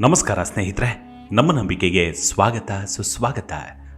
ನಮಸ್ಕಾರ ಸ್ನೇಹಿತರೆ, ನಮ್ಮ ನಂಬಿಕೆಗೆ ಸ್ವಾಗತ, ಸುಸ್ವಾಗತ.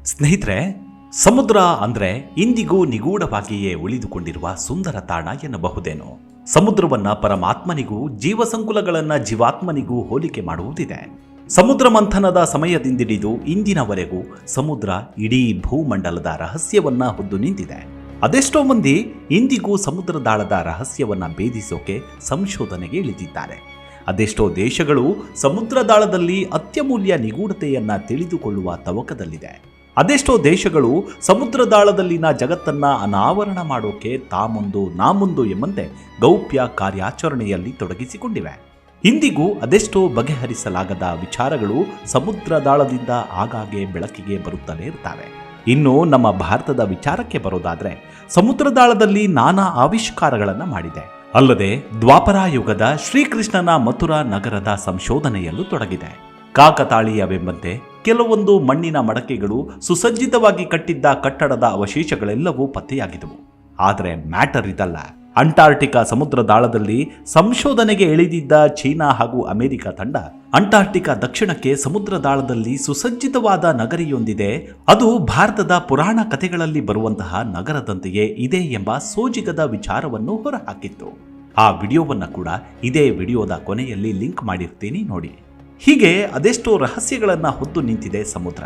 ಸ್ನೇಹಿತರೆ, ಸಮುದ್ರ ಅಂದ್ರೆ ಇಂದಿಗೂ ನಿಗೂಢವಾಗಿಯೇ ಉಳಿದುಕೊಂಡಿರುವ ಸುಂದರ ತಾಣ ಎನ್ನಬಹುದೇನು. ಸಮುದ್ರವನ್ನ ಪರಮಾತ್ಮನಿಗೂ, ಜೀವಸಂಕುಲಗಳನ್ನ ಜೀವಾತ್ಮನಿಗೂ ಹೋಲಿಕೆ ಮಾಡುವುದಿದೆ. ಸಮುದ್ರ ಮಂಥನದ ಸಮಯದಿಂದಿಡಿದು ಇಂದಿನವರೆಗೂ ಸಮುದ್ರ ಇಡೀ ಭೂಮಂಡಲದ ರಹಸ್ಯವನ್ನ ಹೊದ್ದು ನಿಂತಿದೆ. ಅದೆಷ್ಟೋ ಮಂದಿ ಇಂದಿಗೂ ಸಮುದ್ರದಾಳದ ರಹಸ್ಯವನ್ನ ಭೇದಿಸೋಕೆ ಸಂಶೋಧನೆಗೆ ಇಳಿದಿದ್ದಾರೆ. ಅದೆಷ್ಟೋ ದೇಶಗಳು ಸಮುದ್ರದಾಳದಲ್ಲಿ ಅತ್ಯಮೂಲ್ಯ ನಿಗೂಢತೆಯನ್ನ ತಿಳಿದುಕೊಳ್ಳುವ ತವಕದಲ್ಲಿದೆ. ಅದೆಷ್ಟೋ ದೇಶಗಳು ಸಮುದ್ರದಾಳದಲ್ಲಿನ ಜಗತ್ತನ್ನ ಅನಾವರಣ ಮಾಡೋಕೆ ತಾಮುಂದು ನಾಮುಂದು ಎಂಬಂತೆ ಗೌಪ್ಯ ಕಾರ್ಯಾಚರಣೆಯಲ್ಲಿ ತೊಡಗಿಸಿಕೊಂಡಿವೆ. ಇಂದಿಗೂ ಅದೆಷ್ಟೋ ಬಗೆಹರಿಸಲಾಗದ ವಿಚಾರಗಳು ಸಮುದ್ರದಾಳದಿಂದ ಆಗಾಗ್ಗೆ ಬೆಳಕಿಗೆ ಬರುತ್ತಲೇ ಇರ್ತವೆ. ಇನ್ನು ನಮ್ಮ ಭಾರತದ ವಿಚಾರಕ್ಕೆ ಬರೋದಾದರೆ ಸಮುದ್ರದಾಳದಲ್ಲಿ ನಾನಾ ಆವಿಷ್ಕಾರಗಳನ್ನು ಮಾಡಿದೆ. ಅಲ್ಲದೆ ದ್ವಾಪರಾಯುಗದ ಶ್ರೀಕೃಷ್ಣನ ಮಥುರಾ ನಗರದ ಸಂಶೋಧನೆಯಲ್ಲೂ ತೊಡಗಿದೆ. ಕಾಕತಾಳೀಯವೆಂಬಂತೆ ಕೆಲವೊಂದು ಮಣ್ಣಿನ ಮಡಕೆಗಳು ಸುಸಜ್ಜಿತವಾಗಿ ಕಟ್ಟಿದ್ದ ಕಟ್ಟಡದ ಅವಶೇಷಗಳೆಲ್ಲವೂ ಪತ್ತೆಯಾಗಿದವು. ಆದರೆ ಮ್ಯಾಟರ್ ಇದಲ್ಲ. ಅಂಟಾರ್ಟಿಕಾ ಸಮುದ್ರದಾಳದಲ್ಲಿ ಸಂಶೋಧನೆಗೆ ಇಳಿದಿದ್ದ ಚೀನಾ ಹಾಗೂ ಅಮೆರಿಕ ತಂಡ ಅಂಟಾರ್ಟಿಕಾ ದಕ್ಷಿಣಕ್ಕೆ ಸಮುದ್ರದಾಳದಲ್ಲಿ ಸುಸಜ್ಜಿತವಾದ ನಗರಿಯೊಂದಿದೆ. ಅದು ಭಾರತದ ಪುರಾಣ ಕಥೆಗಳಲ್ಲಿ ಬರುವಂತಹ ನಗರದಂತೆಯೇ ಇದೆ ಎಂಬ ಸೋಜಿಗದ ವಿಚಾರವನ್ನು ಹೊರಹಾಕಿತ್ತು. ಆ ವಿಡಿಯೋವನ್ನ ಕೂಡ ಇದೇ ವಿಡಿಯೋದ ಕೊನೆಯಲ್ಲಿ ಲಿಂಕ್ ಮಾಡಿರ್ತೀನಿ ನೋಡಿ. ಹೀಗೆ ಅದೆಷ್ಟೋ ರಹಸ್ಯಗಳನ್ನು ಹೊತ್ತು ನಿಂತಿದೆ ಸಮುದ್ರ.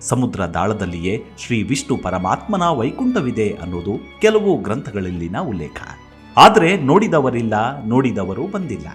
ಸಮುದ್ರ ದಾಳದಲ್ಲಿಯೇ ಶ್ರೀ ವಿಷ್ಣು ಪರಮಾತ್ಮನ ವೈಕುಂಠವಿದೆ ಅನ್ನೋದು ಕೆಲವು ಗ್ರಂಥಗಳಲ್ಲಿನ ಉಲ್ಲೇಖ. ಆದರೆ ನೋಡಿದವರಿಲ್ಲ, ನೋಡಿದವರು ಬಂದಿಲ್ಲ.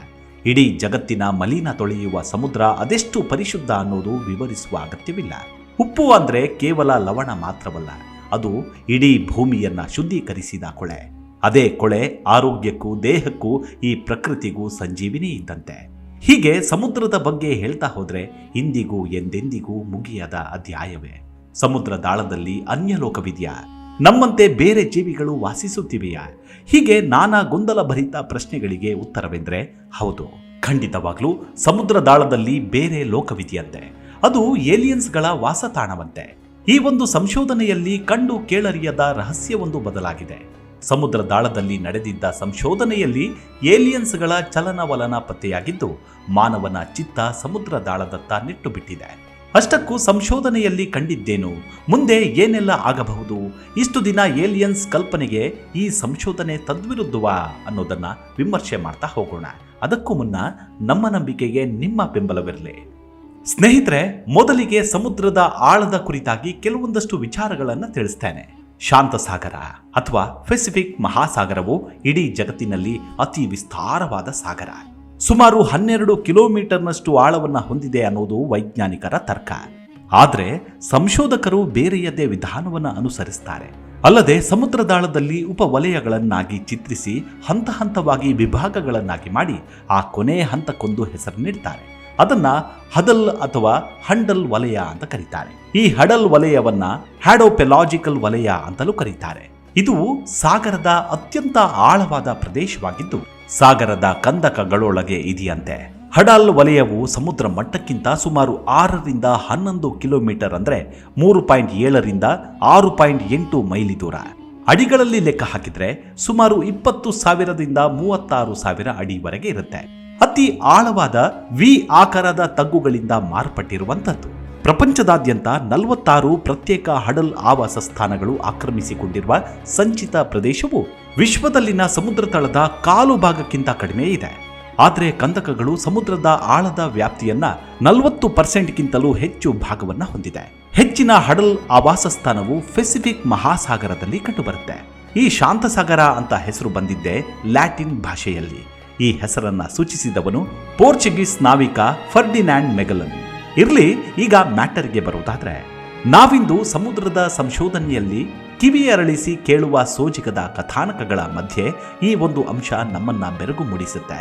ಇಡೀ ಜಗತ್ತಿನ ಮಲಿನ ತೊಳೆಯುವ ಸಮುದ್ರ ಅದೆಷ್ಟು ಪರಿಶುದ್ಧ ಅನ್ನೋದು ವಿವರಿಸುವ ಅಗತ್ಯವಿಲ್ಲ. ಉಪ್ಪು ಅಂದ್ರೆ ಕೇವಲ ಲವಣ ಮಾತ್ರವಲ್ಲ, ಅದು ಇಡೀ ಭೂಮಿಯನ್ನ ಶುದ್ಧೀಕರಿಸಿದ ಕೊಳೆ. ಅದೇ ಕೊಳೆ ಆರೋಗ್ಯಕ್ಕೂ ದೇಹಕ್ಕೂ ಈ ಪ್ರಕೃತಿಗೂ ಸಂಜೀವಿನಿ ಇದ್ದಂತೆ. ಹೀಗೆ ಸಮುದ್ರದ ಬಗ್ಗೆ ಹೇಳ್ತಾ ಹೋದ್ರೆ ಇಂದಿಗೂ ಎಂದೆಂದಿಗೂ ಮುಗಿಯದ ಅಧ್ಯಾಯವೇ. ಸಮುದ್ರ ದಾಳದಲ್ಲಿ ಅನ್ಯಲೋಕವಿದೆಯಾ? ನಮ್ಮಂತೆ ಬೇರೆ ಜೀವಿಗಳು ವಾಸಿಸುತ್ತಿವೆಯಾ? ಹೀಗೆ ನಾನಾ ಗೊಂದಲ ಭರಿತ ಪ್ರಶ್ನೆಗಳಿಗೆ ಉತ್ತರವೆಂದ್ರೆ, ಹೌದು. ಖಂಡಿತವಾಗಲೂ, ಸಮುದ್ರ ದಾಳದಲ್ಲಿ ಬೇರೆ ಲೋಕವಿದೆಯಂತೆ. ಅದು ಏಲಿಯನ್ಸ್ಗಳ ವಾಸತಾಣವಂತೆ. ಈ ಒಂದು ಸಂಶೋಧನೆಯಲ್ಲಿ ಕಂಡು ಕೇಳರಿಯದ ರಹಸ್ಯವೊಂದು ಬದಲಾಗಿದೆ. ಸಮುದ್ರ ದಾಳದಲ್ಲಿ ನಡೆದಿದ್ದ ಸಂಶೋಧನೆಯಲ್ಲಿ ಏಲಿಯನ್ಸ್ಗಳ ಚಲನವಲನ ಪತ್ತೆಯಾಗಿದ್ದು, ಮಾನವನ ಚಿತ್ತ ಸಮುದ್ರ ದಾಳದತ್ತ ನೆಟ್ಟು ಬಿಟ್ಟಿದೆ ಅಷ್ಟಕ್ಕೂ ಸಂಶೋಧನೆಯಲ್ಲಿ ಕಂಡಿದ್ದೇನು? ಮುಂದೆ ಏನೆಲ್ಲ ಆಗಬಹುದು? ಇಷ್ಟು ದಿನ ಏಲಿಯನ್ಸ್ ಕಲ್ಪನೆಗೆ ಈ ಸಂಶೋಧನೆ ತದ್ವಿರುದ್ಧವಾ ಅನ್ನೋದನ್ನ ವಿಮರ್ಶೆ ಮಾಡ್ತಾ ಹೋಗೋಣ. ಅದಕ್ಕೂ ಮುನ್ನ ನಮ್ಮ ನಂಬಿಕೆಗೆ ನಿಮ್ಮ ಬೆಂಬಲವಿರಲಿ. ಸ್ನೇಹಿತರೆ, ಮೊದಲಿಗೆ ಸಮುದ್ರದ ಆಳದ ಕುರಿತಾಗಿ ಕೆಲವೊಂದಷ್ಟು ವಿಚಾರಗಳನ್ನು ತಿಳಿಸ್ತೇನೆ. ಶಾಂತಸಾಗರ ಅಥವಾ ಪೆಸಿಫಿಕ್ ಮಹಾಸಾಗರವು ಇಡೀ ಜಗತ್ತಿನಲ್ಲಿ ಅತಿ ವಿಸ್ತಾರವಾದ ಸಾಗರ. ಸುಮಾರು ಹನ್ನೆರಡು ಕಿಲೋಮೀಟರ್ನಷ್ಟು ಆಳವನ್ನು ಹೊಂದಿದೆ ಅನ್ನೋದು ವೈಜ್ಞಾನಿಕರ ತರ್ಕ. ಆದರೆ ಸಂಶೋಧಕರು ಬೇರೆಯದೇ ವಿಧಾನವನ್ನು ಅನುಸರಿಸ್ತಾರೆ. ಅಲ್ಲದೆ ಸಮುದ್ರದಾಳದಲ್ಲಿ ಉಪವಲಯಗಳನ್ನಾಗಿ ಚಿತ್ರಿಸಿ ಹಂತ ಹಂತವಾಗಿ ವಿಭಾಗಗಳನ್ನಾಗಿ ಮಾಡಿ ಆ ಕೊನೆ ಹಂತಕ್ಕೊಂದು ಹೆಸರು ನೀಡ್ತಾರೆ. ಅದನ್ನ ಹದಲ್ ಅಥವಾ ಹಂಡಲ್ ವಲಯ ಅಂತ ಕರೀತಾರೆ. ಈ ಹಡಲ್ ವಲಯವನ್ನ ಹ್ಯಾಡೋಪೆಲಾಜಿಕಲ್ ವಲಯ ಅಂತಲೂ ಕರೀತಾರೆ. ಇದು ಸಾಗರದ ಅತ್ಯಂತ ಆಳವಾದ ಪ್ರದೇಶವಾಗಿದ್ದು ಸಾಗರದ ಕಂದಕಗಳೊಳಗೆ ಇದೆಯಂತೆ. ಹಡಲ್ ವಲಯವು ಸಮುದ್ರ ಮಟ್ಟಕ್ಕಿಂತ ಸುಮಾರು ಆರರಿಂದ ಹನ್ನೊಂದು ಕಿಲೋಮೀಟರ್ ಅಂದ್ರೆ ಮೂರು ಪಾಯಿಂಟ್ ಏಳರಿಂದ ಆರು ಪಾಯಿಂಟ್ ಎಂಟು ಮೈಲಿ ದೂರ. ಅಡಿಗಳಲ್ಲಿ ಲೆಕ್ಕ ಹಾಕಿದ್ರೆ ಸುಮಾರು ಇಪ್ಪತ್ತು ಸಾವಿರದಿಂದ ಮೂವತ್ತಾರು ಸಾವಿರ ಅಡಿವರೆಗೆ ಇರುತ್ತೆ. ಅತಿ ಆಳವಾದ ವಿ ಆಕಾರದ ತಗ್ಗುಗಳಿಂದ ಮಾರ್ಪಟ್ಟಿರುವಂಥದ್ದು. ಪ್ರಪಂಚದಾದ್ಯಂತ ನಲವತ್ತಾರು ಪ್ರತ್ಯೇಕ ಹಡಲ್ ಆವಾಸ ಸ್ಥಾನಗಳು ಆಕ್ರಮಿಸಿಕೊಂಡಿರುವ ಸಂಚಿತ ಪ್ರದೇಶವು ವಿಶ್ವದಲ್ಲಿನ ಸಮುದ್ರ ತಳದ ಕಾಲು ಭಾಗಕ್ಕಿಂತ ಕಡಿಮೆ ಇದೆ. ಆದರೆ ಕಂದಕಗಳು ಸಮುದ್ರದ ಆಳದ ವ್ಯಾಪ್ತಿಯನ್ನ ನಲವತ್ತು ಪರ್ಸೆಂಟ್ಗಿಂತಲೂ ಹೆಚ್ಚು ಭಾಗವನ್ನ ಹೊಂದಿದೆ. ಹೆಚ್ಚಿನ ಹಡಲ್ ಆವಾಸ ಸ್ಥಾನವು ಪೆಸಿಫಿಕ್ ಮಹಾಸಾಗರದಲ್ಲಿ ಕಂಡುಬರುತ್ತೆ. ಈ ಶಾಂತಸಾಗರ ಅಂತ ಹೆಸರು ಬಂದಿದ್ದೆ ಲ್ಯಾಟಿನ್ ಭಾಷೆಯಲ್ಲಿ. ಈ ಹೆಸರನ್ನ ಸೂಚಿಸಿದವನು ಪೋರ್ಚುಗೀಸ್ ನಾವಿಕ ಫರ್ಡಿನ್ಯಾಂಡ್ ಮೆಗಲನ್. ಇರ್ಲಿ, ಈಗ ಮ್ಯಾಟರ್ಗೆ ಬರುವುದಾದ್ರೆ ನಾವಿಂದು ಸಮುದ್ರದ ಸಂಶೋಧನೆಯಲ್ಲಿ ಕಿವಿ ಅರಳಿಸಿ ಕೇಳುವ ಸೋಜಿಗದ ಕಥಾನಕಗಳ ಮಧ್ಯೆ ಈ ಒಂದು ಅಂಶ ನಮ್ಮನ್ನ ಬೆರಗು ಮೂಡಿಸುತ್ತೆ.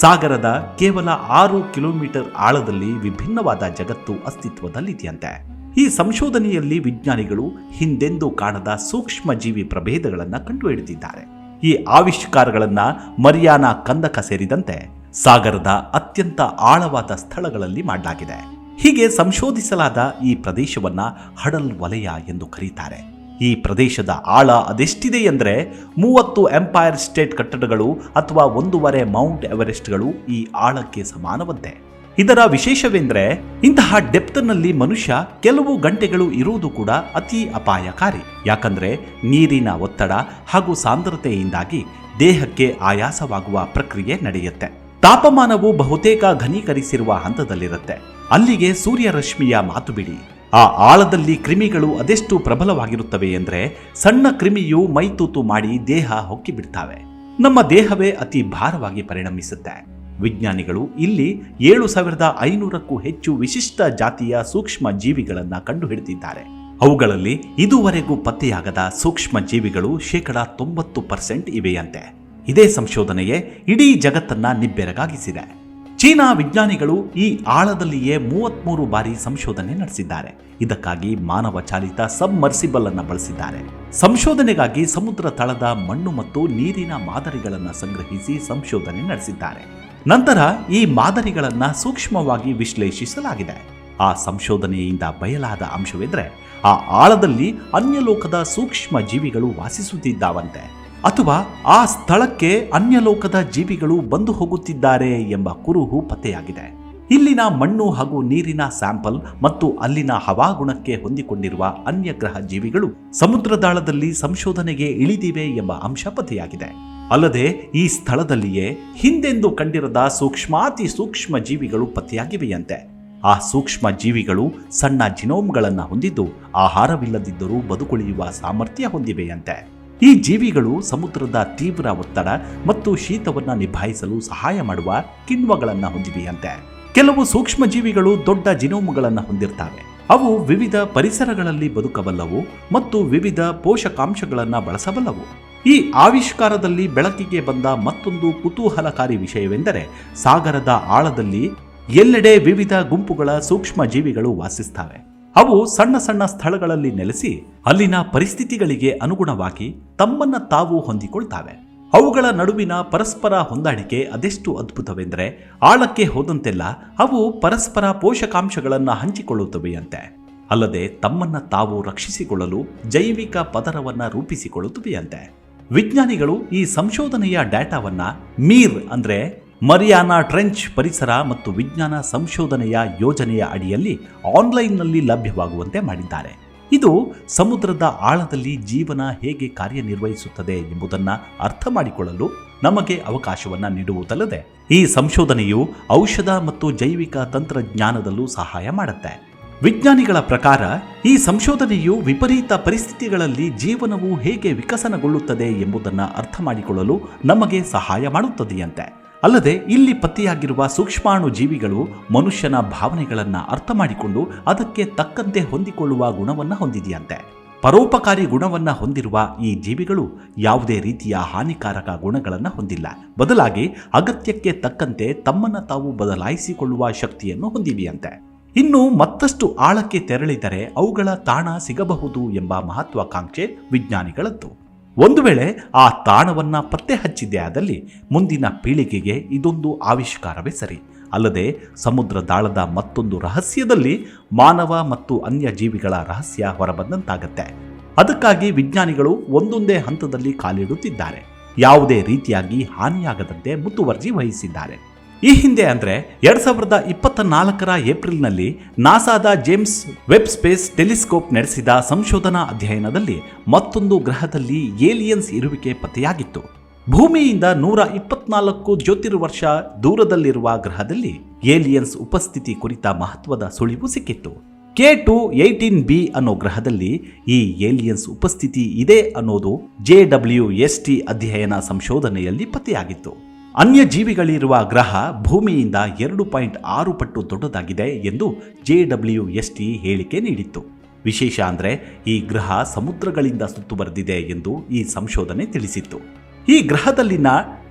ಸಾಗರದ ಕೇವಲ ಆರು ಕಿಲೋಮೀಟರ್ ಆಳದಲ್ಲಿ ವಿಭಿನ್ನವಾದ ಜಗತ್ತು ಅಸ್ತಿತ್ವದಲ್ಲಿದೆಯಂತೆ. ಈ ಸಂಶೋಧನೆಯಲ್ಲಿ ವಿಜ್ಞಾನಿಗಳು ಹಿಂದೆಂದೂ ಕಾಣದ ಸೂಕ್ಷ್ಮ ಜೀವಿ ಪ್ರಭೇದಗಳನ್ನು ಕಂಡುಹಿಡಿದಿದ್ದಾರೆ. ಈ ಆವಿಷ್ಕಾರಗಳನ್ನ ಮರಿಯಾನ ಕಂದಕ ಸೇರಿದಂತೆ ಸಾಗರದ ಅತ್ಯಂತ ಆಳವಾದ ಸ್ಥಳಗಳಲ್ಲಿ ಮಾಡಲಾಗಿದೆ. ಹೀಗೆ ಸಂಶೋಧಿಸಲಾದ ಈ ಪ್ರದೇಶವನ್ನ ಹಡಲ್ ವಲಯ ಎಂದು ಕರೀತಾರೆ. ಈ ಪ್ರದೇಶದ ಆಳ ಅದೆಷ್ಟಿದೆ ಎಂದರೆ ಮೂವತ್ತು ಎಂಪೈರ್ ಸ್ಟೇಟ್ ಕಟ್ಟಡಗಳು ಅಥವಾ ಒಂದೂವರೆ ಮೌಂಟ್ ಎವರೆಸ್ಟ್ಗಳು ಈ ಆಳಕ್ಕೆ ಸಮಾನವಂತೆ. ಇದರ ವಿಶೇಷವೆಂದರೆ ಇಂತಹ ಡೆಪ್ತ್ನಲ್ಲಿ ಮನುಷ್ಯ ಕೆಲವು ಗಂಟೆಗಳು ಇರುವುದು ಕೂಡ ಅತಿ ಅಪಾಯಕಾರಿ. ಯಾಕಂದ್ರೆ ನೀರಿನ ಒತ್ತಡ ಹಾಗೂ ಸಾಂದ್ರತೆಯಿಂದಾಗಿ ದೇಹಕ್ಕೆ ಆಯಾಸವಾಗುವ ಪ್ರಕ್ರಿಯೆ ನಡೆಯುತ್ತೆ. ತಾಪಮಾನವು ಬಹುತೇಕ ಘನೀಕರಿಸಿರುವ ಹಂತದಲ್ಲಿರುತ್ತೆ. ಅಲ್ಲಿಗೆ ಸೂರ್ಯರಶ್ಮಿಯ ಮಾತು ಬಿಡಿ. ಆ ಆಳದಲ್ಲಿ ಕ್ರಿಮಿಗಳು ಅದೆಷ್ಟು ಪ್ರಬಲವಾಗಿರುತ್ತವೆ ಎಂದರೆ ಸಣ್ಣ ಕ್ರಿಮಿಯು ಮೈತೂತು ಮಾಡಿ ದೇಹ ಹೊಕ್ಕಿಬಿಡ್ತಾವೆ. ನಮ್ಮ ದೇಹವೇ ಅತಿ ಭಾರವಾಗಿ ಪರಿಣಮಿಸುತ್ತೆ. ವಿಜ್ಞಾನಿಗಳು ಇಲ್ಲಿ ಏಳು ಸಾವಿರದ ಐನೂರಕ್ಕೂ ಹೆಚ್ಚು ವಿಶಿಷ್ಟ ಜಾತಿಯ ಸೂಕ್ಷ್ಮ ಜೀವಿಗಳನ್ನು ಕಂಡುಹಿಡಿದಿದ್ದಾರೆ. ಅವುಗಳಲ್ಲಿ ಇದುವರೆಗೂ ಪತ್ತೆಯಾಗದ ಸೂಕ್ಷ್ಮ ಜೀವಿಗಳು ಶೇಕಡ ತೊಂಬತ್ತು ಪರ್ಸೆಂಟ್ ಇವೆಯಂತೆ. ಇದೇ ಸಂಶೋಧನೆಯೇ ಇಡೀ ಜಗತ್ತನ್ನ ನಿಬ್ಬೆರಗಾಗಿಸಿದೆ. ಚೀನಾ ವಿಜ್ಞಾನಿಗಳು ಈ ಆಳದಲ್ಲಿಯೇ ಮೂವತ್ಮೂರು ಬಾರಿ ಸಂಶೋಧನೆ ನಡೆಸಿದ್ದಾರೆ. ಇದಕ್ಕಾಗಿ ಮಾನವ ಚಾಲಿತ ಸಬ್ಮರ್ಸಿಬಲ್ ಅನ್ನ ಬಳಸಿದ್ದಾರೆ. ಸಂಶೋಧನೆಗಾಗಿ ಸಮುದ್ರ ತಳದ ಮಣ್ಣು ಮತ್ತು ನೀರಿನ ಮಾದರಿಗಳನ್ನು ಸಂಗ್ರಹಿಸಿ ಸಂಶೋಧನೆ ನಡೆಸಿದ್ದಾರೆ. ನಂತರ ಈ ಮಾದರಿಗಳನ್ನು ಸೂಕ್ಷ್ಮವಾಗಿ ವಿಶ್ಲೇಷಿಸಲಾಗಿದೆ. ಆ ಸಂಶೋಧನೆಯಿಂದ ಬಯಲಾದ ಅಂಶವೆಂದರೆ, ಆ ಆಳದಲ್ಲಿ ಅನ್ಯಲೋಕದ ಸೂಕ್ಷ್ಮ ಜೀವಿಗಳು ವಾಸಿಸುತ್ತಿದ್ದಾವಂತೆ. ಅಥವಾ ಆ ಸ್ಥಳಕ್ಕೆ ಅನ್ಯಲೋಕದ ಜೀವಿಗಳು ಬಂದು ಹೋಗುತ್ತಿದ್ದಾರೆ ಎಂಬ ಕುರುಹು ಪತ್ತೆಯಾಗಿದೆ. ಇಲ್ಲಿನ ಮಣ್ಣು ಹಾಗೂ ನೀರಿನ ಸ್ಯಾಂಪಲ್ ಮತ್ತು ಅಲ್ಲಿನ ಹವಾಗುಣಕ್ಕೆ ಹೊಂದಿಕೊಂಡಿರುವ ಅನ್ಯ ಗ್ರಹ ಜೀವಿಗಳು ಸಮುದ್ರದಾಳದಲ್ಲಿ ಸಂಶೋಧನೆಗೆ ಇಳಿದಿವೆ ಎಂಬ ಅಂಶ ಪತ್ತೆಯಾಗಿದೆ. ಅಲ್ಲದೆ ಈ ಸ್ಥಳದಲ್ಲಿಯೇ ಹಿಂದೆಂದು ಕಂಡಿರದ ಸೂಕ್ಷ್ಮಾತಿ ಸೂಕ್ಷ್ಮ ಜೀವಿಗಳು ಪತ್ತೆಯಾಗಿವೆಯಂತೆ. ಆ ಸೂಕ್ಷ್ಮ ಜೀವಿಗಳು ಸಣ್ಣ ಜಿನೋಮ್ಗಳನ್ನು ಹೊಂದಿದ್ದು ಆಹಾರವಿಲ್ಲದಿದ್ದರೂ ಬದುಕುಳಿಯುವ ಸಾಮರ್ಥ್ಯ ಹೊಂದಿವೆಯಂತೆ. ಈ ಜೀವಿಗಳು ಸಮುದ್ರದ ತೀವ್ರ ಒತ್ತಡ ಮತ್ತು ಶೀತವನ್ನು ನಿಭಾಯಿಸಲು ಸಹಾಯ ಮಾಡುವ ಕಿಣ್ವಗಳನ್ನು ಹೊಂದಿವೆಯಂತೆ. ಕೆಲವು ಸೂಕ್ಷ್ಮ ಜೀವಿಗಳು ದೊಡ್ಡ ಜಿನೋಮ್ಗಳನ್ನು ಹೊಂದಿರ್ತವೆ. ಅವು ವಿವಿಧ ಪರಿಸರಗಳಲ್ಲಿ ಬದುಕಬಲ್ಲವು ಮತ್ತು ವಿವಿಧ ಪೋಷಕಾಂಶಗಳನ್ನು ಬಳಸಬಲ್ಲವು. ಈ ಆವಿಷ್ಕಾರದಲ್ಲಿ ಬೆಳಕಿಗೆ ಬಂದ ಮತ್ತೊಂದು ಕುತೂಹಲಕಾರಿ ವಿಷಯವೆಂದರೆ ಸಾಗರದ ಆಳದಲ್ಲಿ ಎಲ್ಲೆಡೆ ವಿವಿಧ ಗುಂಪುಗಳ ಸೂಕ್ಷ್ಮ ಜೀವಿಗಳು ವಾಸಿಸ್ತವೆ. ಅವು ಸಣ್ಣ ಸಣ್ಣ ಸ್ಥಳಗಳಲ್ಲಿ ನೆಲೆಸಿ ಅಲ್ಲಿನ ಪರಿಸ್ಥಿತಿಗಳಿಗೆ ಅನುಗುಣವಾಗಿ ತಮ್ಮನ್ನ ತಾವು ಹೊಂದಿಕೊಳ್ತಾವೆ. ಅವುಗಳ ನಡುವಿನ ಪರಸ್ಪರ ಹೊಂದಾಣಿಕೆ ಅದೆಷ್ಟು ಅದ್ಭುತವೆಂದರೆ ಆಳಕ್ಕೆ ಹೋದಂತೆಲ್ಲ ಅವು ಪರಸ್ಪರ ಪೋಷಕಾಂಶಗಳನ್ನು ಹಂಚಿಕೊಳ್ಳುತ್ತವೆಯಂತೆ. ಅಲ್ಲದೆ ತಮ್ಮನ್ನ ತಾವು ರಕ್ಷಿಸಿಕೊಳ್ಳಲು ಜೈವಿಕ ಪದರವನ್ನ ರೂಪಿಸಿಕೊಳ್ಳುತ್ತವೆಯಂತೆ. ವಿಜ್ಞಾನಿಗಳು ಈ ಸಂಶೋಧನೆಯ ಡೇಟಾವನ್ನ ಮೀರ್ ಅಂದ್ರೆ ಮರಿಯಾನಾ ಟ್ರೆಂಚ್ ಪರಿಸರ ಮತ್ತು ವಿಜ್ಞಾನ ಸಂಶೋಧನೆಯ ಯೋಜನೆಯ ಅಡಿಯಲ್ಲಿ ಆನ್ಲೈನ್ನಲ್ಲಿ ಲಭ್ಯವಾಗುವಂತೆ ಮಾಡಿದ್ದಾರೆ. ಇದು ಸಮುದ್ರದ ಆಳದಲ್ಲಿ ಜೀವನ ಹೇಗೆ ಕಾರ್ಯನಿರ್ವಹಿಸುತ್ತದೆ ಎಂಬುದನ್ನು ಅರ್ಥ ಮಾಡಿಕೊಳ್ಳಲು ನಮಗೆ ಅವಕಾಶವನ್ನು ನೀಡುವುದಲ್ಲದೆ, ಈ ಸಂಶೋಧನೆಯು ಔಷಧ ಮತ್ತು ಜೈವಿಕ ತಂತ್ರಜ್ಞಾನದಲ್ಲೂ ಸಹಾಯ ಮಾಡುತ್ತೆ. ವಿಜ್ಞಾನಿಗಳ ಪ್ರಕಾರ, ಈ ಸಂಶೋಧನೆಯು ವಿಪರೀತ ಪರಿಸ್ಥಿತಿಗಳಲ್ಲಿ ಜೀವನವು ಹೇಗೆ ವಿಕಸನಗೊಳ್ಳುತ್ತದೆ ಎಂಬುದನ್ನು ಅರ್ಥ ಮಾಡಿಕೊಳ್ಳಲು ನಮಗೆ ಸಹಾಯ ಮಾಡುತ್ತದೆಯಂತೆ. ಅಲ್ಲದೆ ಇಲ್ಲಿ ಪತ್ತೆಯಾಗಿರುವ ಸೂಕ್ಷ್ಮಾಣು ಜೀವಿಗಳು ಮನುಷ್ಯನ ಭಾವನೆಗಳನ್ನು ಅರ್ಥ ಮಾಡಿಕೊಂಡು ಅದಕ್ಕೆ ತಕ್ಕಂತೆ ಹೊಂದಿಕೊಳ್ಳುವ ಗುಣವನ್ನು ಹೊಂದಿದೆಯಂತೆ. ಪರೋಪಕಾರಿ ಗುಣವನ್ನು ಹೊಂದಿರುವ ಈ ಜೀವಿಗಳು ಯಾವುದೇ ರೀತಿಯ ಹಾನಿಕಾರಕ ಗುಣಗಳನ್ನು ಹೊಂದಿಲ್ಲ. ಬದಲಾಗಿ ಅಗತ್ಯಕ್ಕೆ ತಕ್ಕಂತೆ ತಮ್ಮನ್ನು ತಾವು ಬದಲಾಯಿಸಿಕೊಳ್ಳುವ ಶಕ್ತಿಯನ್ನು ಹೊಂದಿವೆಯಂತೆ. ಇನ್ನು ಮತ್ತಷ್ಟು ಆಳಕ್ಕೆ ತೆರಳಿದರೆ ಅವುಗಳ ತಾಣ ಸಿಗಬಹುದು ಎಂಬ ಮಹತ್ವಾಕಾಂಕ್ಷೆ ವಿಜ್ಞಾನಿಗಳದ್ದು. ಒಂದು ವೇಳೆ ಆ ತಾಣವನ್ನು ಪತ್ತೆ ಹಚ್ಚಿದ್ದೇ ಆದಲ್ಲಿ ಮುಂದಿನ ಪೀಳಿಗೆಗೆ ಇದೊಂದು ಆವಿಷ್ಕಾರವೇ ಸರಿ. ಅಲ್ಲದೆ ಸಮುದ್ರ ದಾಳದ ಮತ್ತೊಂದು ರಹಸ್ಯದಲ್ಲಿ ಮಾನವ ಮತ್ತು ಅನ್ಯ ಜೀವಿಗಳ ರಹಸ್ಯ ಹೊರಬಂದಂತಾಗತ್ತೆ. ಅದಕ್ಕಾಗಿ ವಿಜ್ಞಾನಿಗಳು ಒಂದೊಂದೇ ಹಂತದಲ್ಲಿ ಕಾಲಿಡುತ್ತಿದ್ದಾರೆ. ಯಾವುದೇ ರೀತಿಯಾಗಿ ಹಾನಿಯಾಗದಂತೆ ಮುತುವರ್ಜಿ ವಹಿಸಿದ್ದಾರೆ. ಈ ಹಿಂದೆ ಅಂದರೆ ಎರಡ್ ಸಾವಿರದ ಇಪ್ಪತ್ತ ನಾಲ್ಕರ ಏಪ್ರಿಲ್ನಲ್ಲಿ ನಾಸಾದ ಜೇಮ್ಸ್ ವೆಬ್ ಸ್ಪೇಸ್ ಟೆಲಿಸ್ಕೋಪ್ ನಡೆಸಿದ ಸಂಶೋಧನಾ ಅಧ್ಯಯನದಲ್ಲಿ ಮತ್ತೊಂದು ಗ್ರಹದಲ್ಲಿ ಏಲಿಯನ್ಸ್ ಇರುವಿಕೆ ಪತ್ತೆಯಾಗಿತ್ತು. ಭೂಮಿಯಿಂದ ನೂರ ಇಪ್ಪತ್ನಾಲ್ಕು ಜ್ಯೋತಿರ್ವರ್ಷ ದೂರದಲ್ಲಿರುವ ಗ್ರಹದಲ್ಲಿ ಏಲಿಯನ್ಸ್ ಉಪಸ್ಥಿತಿ ಕುರಿತ ಮಹತ್ವದ ಸುಳಿವು ಸಿಕ್ಕಿತ್ತು. ಕೆ ಟು ಏಯ್ಟೀನ್ ಬಿ ಅನ್ನೋ ಗ್ರಹದಲ್ಲಿ ಈ ಏಲಿಯನ್ಸ್ ಉಪಸ್ಥಿತಿ ಇದೆ ಅನ್ನೋದು ಜೆ ಡಬ್ಲ್ಯೂ ಎಸ್ ಟಿ ಅಧ್ಯಯನ ಸಂಶೋಧನೆಯಲ್ಲಿ ಪತ್ತೆಯಾಗಿತ್ತು. ಅನ್ಯ ಜೀವಿಗಳಿರುವ ಗ್ರಹ ಭೂಮಿಯಿಂದ ಎರಡು ಪಾಯಿಂಟ್ ಆರು ಪಟ್ಟು ದೊಡ್ಡದಾಗಿದೆ ಎಂದು ಜೆ ಡಬ್ಲ್ಯೂ ಎಸ್ ಟಿ ಹೇಳಿಕೆ ನೀಡಿತ್ತು. ವಿಶೇಷ ಅಂದರೆ ಈ ಗ್ರಹ ಸಮುದ್ರಗಳಿಂದ ಸುತ್ತುವರೆದಿದೆ ಎಂದು ಈ ಸಂಶೋಧನೆ ತಿಳಿಸಿತ್ತು. ಈ ಗ್ರಹದಲ್ಲಿನ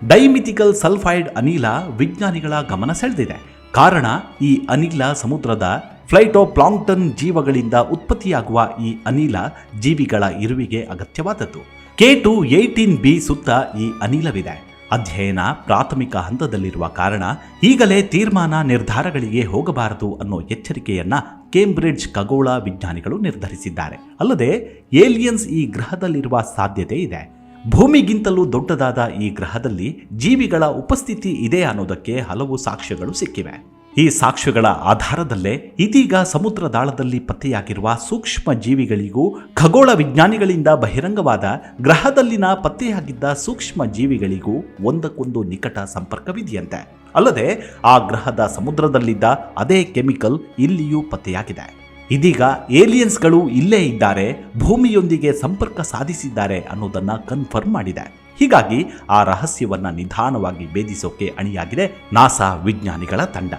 ಡೈಮಿಥಿಕಲ್ ಸಲ್ಫೈಡ್ ಅನಿಲ ವಿಜ್ಞಾನಿಗಳ ಗಮನ ಸೆಳೆದಿದೆ. ಕಾರಣ ಈ ಅನಿಲ ಸಮುದ್ರದ ಫ್ಲೈಟೋಪ್ಲಾಂಕ್ಟನ್ ಜೀವಗಳಿಂದ ಉತ್ಪತ್ತಿಯಾಗುವ ಈ ಅನಿಲ ಜೀವಿಗಳ ಇರುವಿಗೆ ಅಗತ್ಯವಾದದ್ದು. ಕೆ ಟು ಏಯ್ಟೀನ್ ಬಿ ಸುತ್ತ ಈ ಅನಿಲವಿದೆ. ಅಧ್ಯಯನ ಪ್ರಾಥಮಿಕ ಹಂತದಲ್ಲಿರುವ ಕಾರಣ ಈಗಲೇ ತೀರ್ಮಾನ ನಿರ್ಧಾರಗಳಿಗೆ ಹೋಗಬಾರದು ಅನ್ನೋ ಎಚ್ಚರಿಕೆಯನ್ನ ಕೇಂಬ್ರಿಡ್ಜ್ ಖಗೋಳ ವಿಜ್ಞಾನಿಗಳು ನಿರ್ಧರಿಸಿದ್ದಾರೆ. ಅಲ್ಲದೆ ಏಲಿಯನ್ಸ್ ಈ ಗ್ರಹದಲ್ಲಿರುವ ಸಾಧ್ಯತೆ ಇದೆ. ಭೂಮಿಗಿಂತಲೂ ದೊಡ್ಡದಾದ ಈ ಗ್ರಹದಲ್ಲಿ ಜೀವಿಗಳ ಉಪಸ್ಥಿತಿ ಇದೆ ಅನ್ನೋದಕ್ಕೆ ಹಲವು ಸಾಕ್ಷ್ಯಗಳು ಸಿಕ್ಕಿವೆ. ಈ ಸಾಕ್ಷ್ಯಗಳ ಆಧಾರದಲ್ಲೇ ಇದೀಗ ಸಮುದ್ರದಾಳದಲ್ಲಿ ಪತ್ತೆಯಾಗಿರುವ ಸೂಕ್ಷ್ಮ ಜೀವಿಗಳಿಗೂ ಖಗೋಳ ವಿಜ್ಞಾನಿಗಳಿಂದ ಬಹಿರಂಗವಾದ ಗ್ರಹದಲ್ಲಿನ ಪತ್ತೆಯಾಗಿದ್ದ ಸೂಕ್ಷ್ಮ ಜೀವಿಗಳಿಗೂ ಒಂದಕ್ಕೊಂದು ನಿಕಟ ಸಂಪರ್ಕವಿದೆಯಂತೆ. ಅಲ್ಲದೆ ಆ ಗ್ರಹದ ಸಮುದ್ರದಲ್ಲಿದ್ದ ಅದೇ ಕೆಮಿಕಲ್ ಇಲ್ಲಿಯೂ ಪತ್ತೆಯಾಗಿದೆ. ಇದೀಗ ಏಲಿಯನ್ಸ್ಗಳು ಇಲ್ಲೇ ಇದ್ದಾರೆ, ಭೂಮಿಯೊಂದಿಗೆ ಸಂಪರ್ಕ ಸಾಧಿಸಿದ್ದಾರೆ ಅನ್ನೋದನ್ನ ಕನ್ಫರ್ಮ್ ಮಾಡಿದೆ. ಹೀಗಾಗಿ ಆ ರಹಸ್ಯವನ್ನ ನಿಧಾನವಾಗಿ ಭೇದಿಸೋಕೆ ಅಣಿಯಾಗಿದೆ ನಾಸಾ ವಿಜ್ಞಾನಿಗಳ ತಂಡ.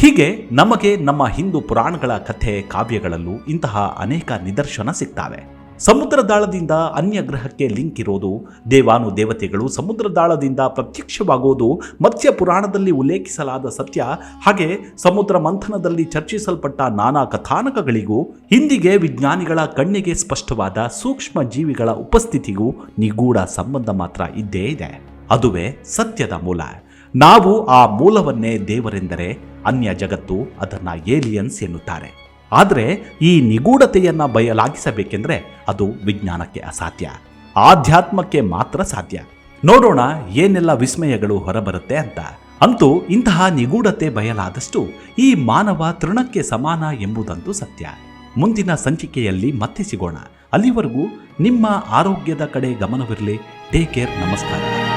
ಹೀಗೆ ನಮಗೆ ನಮ್ಮ ಹಿಂದೂ ಪುರಾಣಗಳ ಕಥೆ, ಕಾವ್ಯಗಳಲ್ಲೂ ಇಂತಹ ಅನೇಕ ನಿದರ್ಶನ ಸಿಗ್ತವೆ. ಸಮುದ್ರದಾಳದಿಂದ ಅನ್ಯ ಗ್ರಹಕ್ಕೆ ಲಿಂಕ್ ಇರೋದು, ದೇವಾನು ದೇವತೆಗಳು ಸಮುದ್ರದಾಳದಿಂದ ಪ್ರತ್ಯಕ್ಷವಾಗೋದು, ಮತ್ಸ್ಯ ಪುರಾಣದಲ್ಲಿ ಉಲ್ಲೇಖಿಸಲಾದ ಸತ್ಯ, ಹಾಗೆ ಸಮುದ್ರ ಮಂಥನದಲ್ಲಿ ಚರ್ಚಿಸಲ್ಪಟ್ಟ ನಾನಾ ಕಥಾನಕಗಳಿಗೂ, ಹಿಂದಿಗೆ ವಿಜ್ಞಾನಿಗಳ ಕಣ್ಣಿಗೆ ಸ್ಪಷ್ಟವಾದ ಸೂಕ್ಷ್ಮ ಜೀವಿಗಳ ಉಪಸ್ಥಿತಿಗೂ ನಿಗೂಢ ಸಂಬಂಧ ಮಾತ್ರ ಇದ್ದೇ ಇದೆ. ಅದುವೇ ಸತ್ಯದ ಮೂಲ. ನಾವು ಆ ಮೂಲವನ್ನೇ ದೇವರೆಂದರೆ ಅನ್ಯ ಜಗತ್ತು ಅದನ್ನ ಏಲಿಯನ್ಸ್ ಎನ್ನುತ್ತಾರೆ. ಆದರೆ ಈ ನಿಗೂಢತೆಯನ್ನ ಬಯಲಾಗಿಸಬೇಕೆಂದ್ರೆ ಅದು ವಿಜ್ಞಾನಕ್ಕೆ ಅಸಾಧ್ಯ. ಆಧ್ಯಾತ್ಮಕ್ಕೆ ಮಾತ್ರ ಸಾಧ್ಯ. ನೋಡೋಣ ಏನೆಲ್ಲ ವಿಸ್ಮಯಗಳು ಹೊರಬರುತ್ತೆ ಅಂತ. ಅಂತೂ ಇಂತಹ ನಿಗೂಢತೆ ಬಯಲಾದಷ್ಟು ಈ ಮಾನವ ತೃಣಕ್ಕೆ ಸಮಾನ ಎಂಬುದಂತೂ ಸತ್ಯ. ಮುಂದಿನ ಸಂಚಿಕೆಯಲ್ಲಿ ಮತ್ತೆ ಸಿಗೋಣ. ಅಲ್ಲಿವರೆಗೂ ನಿಮ್ಮ ಆರೋಗ್ಯದ ಕಡೆ ಗಮನವಿರಲಿ. ಟೇಕ್ ಕೇರ್ ನಮಸ್ಕಾರ.